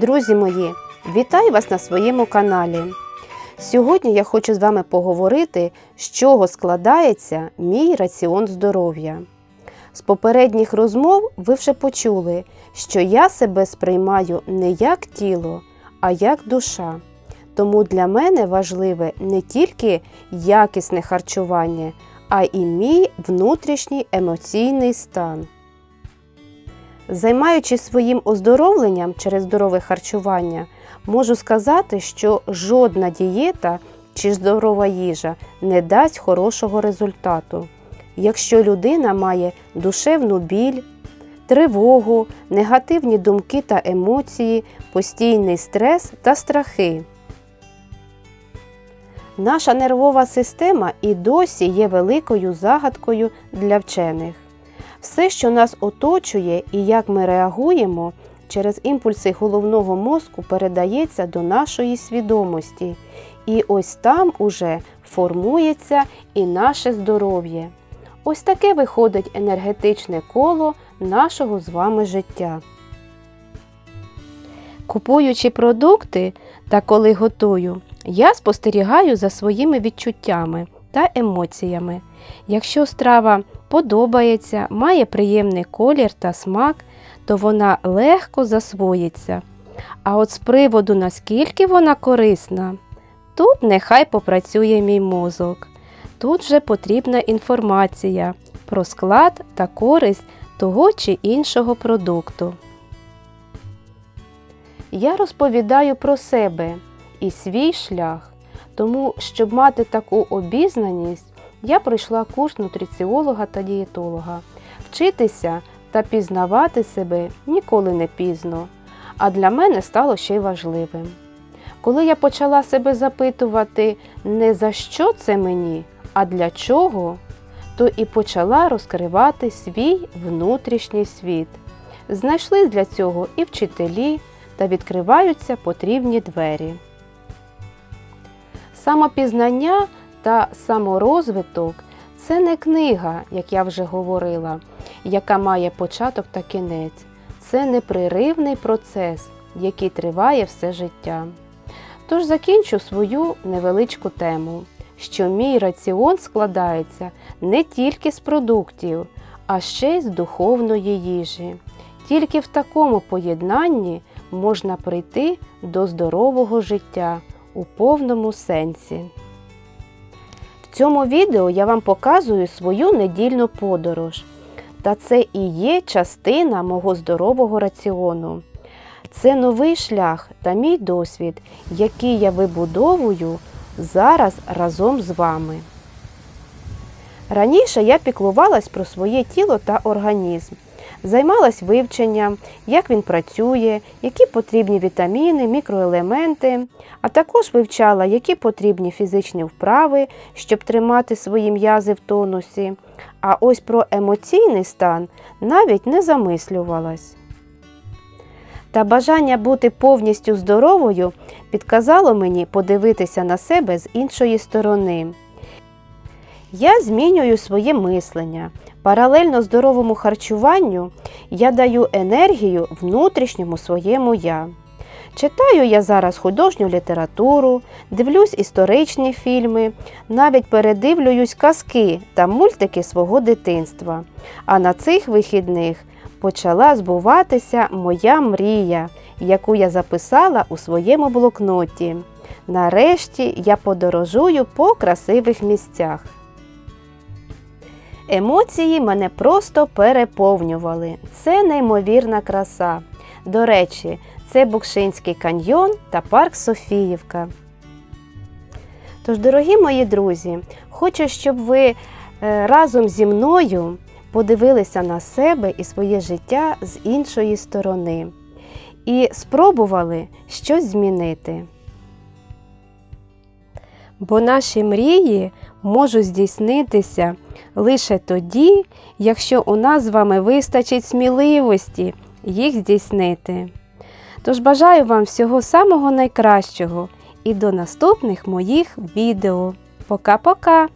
Друзі мої, вітаю вас на своєму каналі. Сьогодні я хочу з вами поговорити, з чого складається мій раціон здоров'я. З попередніх розмов ви вже почули, що я себе сприймаю не як тіло, а як душа. Тому для мене важливе не тільки якісне харчування, а і мій внутрішній емоційний стан. Займаючись своїм оздоровленням через здорове харчування, можу сказати, що жодна дієта чи здорова їжа не дасть хорошого результату, якщо людина має душевну біль, тривогу, негативні думки та емоції, постійний стрес та страхи. Наша нервова система і досі є великою загадкою для вчених. Все, що нас оточує і як ми реагуємо, через імпульси головного мозку передається до нашої свідомості. І ось там уже формується і наше здоров'я. Ось таке виходить енергетичне коло нашого з вами життя. Купуючи продукти та коли готую, я спостерігаю за своїми відчуттями та емоціями. Якщо страва подобається, має приємний колір та смак, то вона легко засвоїться. А от з приводу наскільки вона корисна, тут нехай попрацює мій мозок. Тут вже потрібна інформація про склад та користь того чи іншого продукту. Я розповідаю про себе і свій шлях, тому, щоб мати таку обізнаність, я пройшла курс нутриціолога та дієтолога. Вчитися та пізнавати себе ніколи не пізно, а для мене стало ще й важливим. Коли я почала себе запитувати не за що це мені, а для чого, то і почала розкривати свій внутрішній світ. Знайшли для цього і вчителі, та відкриваються потрібні двері. Самопізнання та саморозвиток це не книга, як я вже говорила, яка має початок та кінець. Це непреривний процес, який триває все життя. Тож закінчу свою невеличку тему, що мій раціон складається не тільки з продуктів, а ще й з духовної їжі. Тільки в такому поєднанні можна прийти до здорового життя у повному сенсі. Цьому відео я вам показую свою недільну подорож. Та це і є частина мого здорового раціону. Це новий шлях та мій досвід, який я вибудовую зараз разом з вами. Раніше я піклувалась про своє тіло та організм, займалась вивченням, як він працює, які потрібні вітаміни, мікроелементи, а також вивчала, які потрібні фізичні вправи, щоб тримати свої м'язи в тонусі. А ось про емоційний стан навіть не замислювалась. Та бажання бути повністю здоровою підказало мені подивитися на себе з іншої сторони. Я змінюю своє мислення. Паралельно здоровому харчуванню я даю енергію внутрішньому своєму я. Читаю я зараз художню літературу, дивлюсь історичні фільми, навіть передивлююсь казки та мультики свого дитинства. А на цих вихідних почала збуватися моя мрія, яку я записала у своєму блокноті. Нарешті я подорожую по красивих місцях. Емоції мене просто переповнювали. Це неймовірна краса. До речі, це Букшинський каньйон та парк Софіївка. Тож, дорогі мої друзі, хочу, щоб ви е, разом зі мною подивилися на себе і своє життя з іншої сторони і спробували щось змінити. Бо наші мрії можуть здійснитися лише тоді, якщо у нас з вами вистачить сміливості їх здійснити. Тож бажаю вам всього самого найкращого і до наступних моїх відео. Пока-пока!